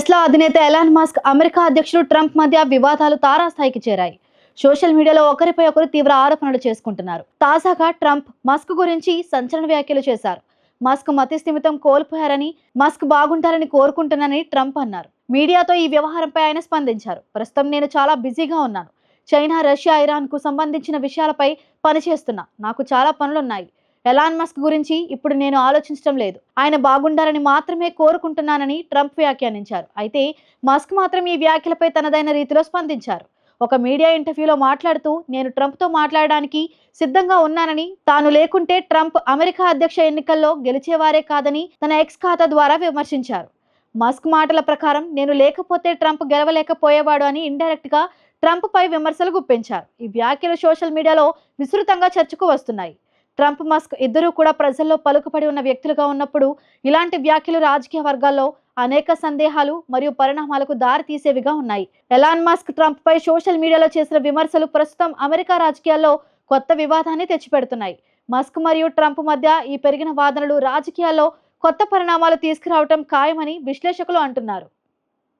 Tesla అధినేత Elon Musk America అధ్యక్షుడు Trump మధ్య వివాదాలు తారాస్థాయికి చేరాయి. సోషల్ మీడియాలో ఒకరిపై ఒకరు తీవ్ర ఆరోపణలు చేసుకుంటున్నారు. తాజాగా ట్రంప్ మస్క్ గురించి సంచలన వ్యాఖ్యలు చేశారు. మస్క్ మతిస్థిమితం కోల్పోయారని మస్క్ బాగుంటారని కోరుకుంటున్నానని ట్రంప్ అన్నారు. మీడియాతో ఈ వ్యవహారంపై ఆయన స్పందించారు. ప్రస్తుతం నేను చాలా బిజీగా ఉన్నాను. చైనా రష్యా ఇరాన్కు సంబంధించిన విషయాలపై పనిచేస్తున్నా. నాకు చాలా పనులున్నాయి. ఎలాన్ మస్క్ గురించి ఇప్పుడు నేను ఆలోచించడం లేదు. ఆయన బాగుండాలని మాత్రమే కోరుకుంటున్నానని ట్రంప్ వ్యాఖ్యానించారు. అయితే మస్క్ మాత్రం ఈ వ్యాఖ్యలపై తనదైన రీతిలో స్పందించారు. ఒక మీడియా ఇంటర్వ్యూలో మాట్లాడుతూ నేను ట్రంప్తో మాట్లాడడానికి సిద్ధంగా ఉన్నానని తాను లేకుంటే ట్రంప్ అమెరికా అధ్యక్ష ఎన్నికల్లో గెలిచేవారే కాదని తన ఎక్స్ ఖాతా ద్వారా విమర్శించారు. మస్క్ మాటల ప్రకారం నేను లేకపోతే ట్రంప్ గెలవలేకపోయేవాడు అని ఇండైరెక్ట్గా ట్రంప్పై ట్రంప్ పై విమర్శలు గుప్పించారు. ఈ వ్యాఖ్యలు సోషల్ మీడియాలో విస్తృతంగా చర్చకు వస్తున్నాయి. ట్రంప్ మస్క్ ఇద్దరూ కూడా ప్రజల్లో పలుకుపడి ఉన్న వ్యక్తులుగా ఉన్నప్పుడు ఇలాంటి వ్యాఖ్యలు రాజకీయ వర్గాల్లో అనేక సందేహాలు మరియు పరిణామాలకు దారి తీసేవిగా ఉన్నాయి. ఎలాన్ మస్క్ ట్రంప్ పై సోషల్ మీడియాలో చేసిన విమర్శలు ప్రస్తుతం అమెరికా రాజకీయాల్లో కొత్త వివాదాన్ని తెచ్చిపెడుతున్నాయి. మస్క్ మరియు ట్రంప్ మధ్య ఈ పెరిగిన వాదనలు రాజకీయాల్లో కొత్త పరిణామాలు తీసుకురావటం ఖాయమని విశ్లేషకులు అంటున్నారు.